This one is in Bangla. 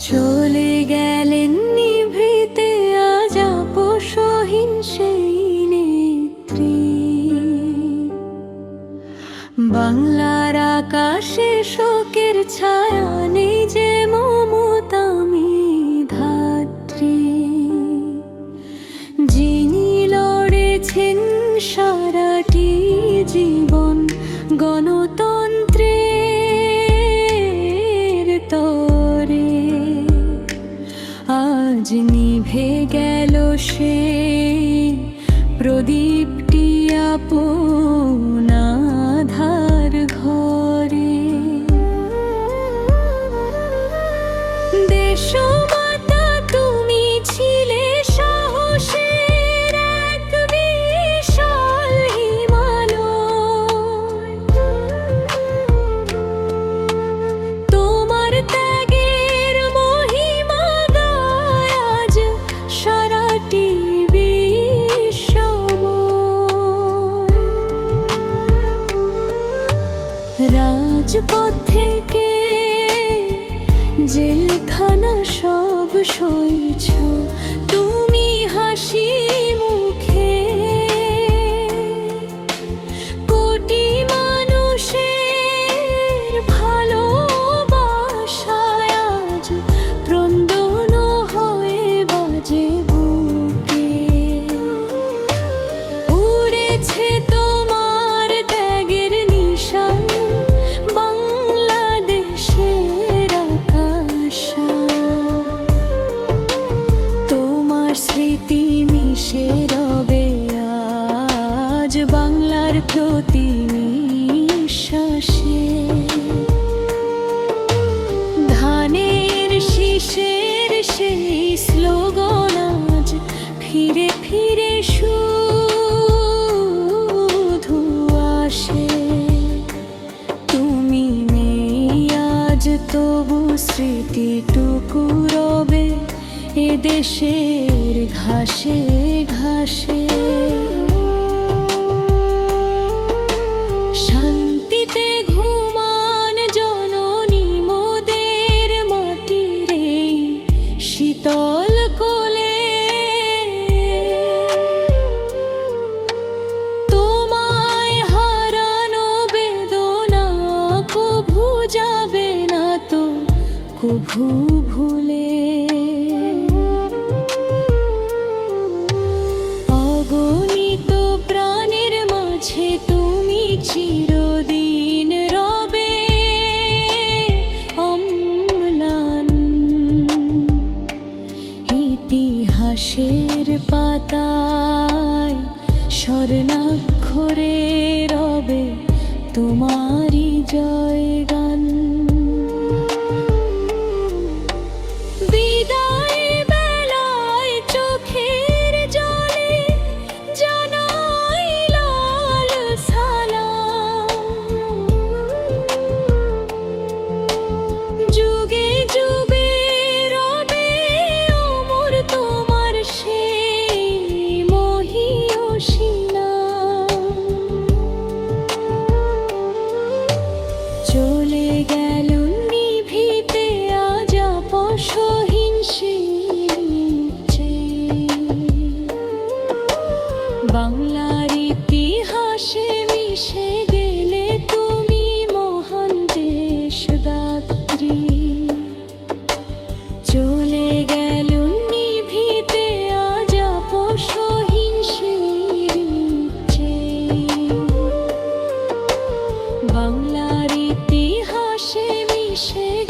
চলে গেলেন নিভৃতে, আজ আপসহীন সেই নেত্রী। বাংলার আকাশে শোকের ছায়া নেই যে মমতামি ধাত্রী। যিনি লড়েছেন সারাটি জীবন নিভে গেল সে প্রদীপটি আপন রাজপথ থেকে জেলখানা সব সইছ। তুমি হাসি মুখে প্রতি নিঃশ্বাসে ধানের শীষের সেই স্লোগান আজ ফিরে ফিরে শুধু আসে। তুমি নেই আজ তবু স্মৃতিটুকু রবে এ দেশের ঘাসে ঘাসে। কভু ভুলে অগণিত প্রাণের মাঝে তুমি চিরদিন রবে অম্লান। ইতিহাসের পাতায় স্বর্ণাক্ষরে রবে তোমারই জয়গান বাংলার ইতিহাসে মিশে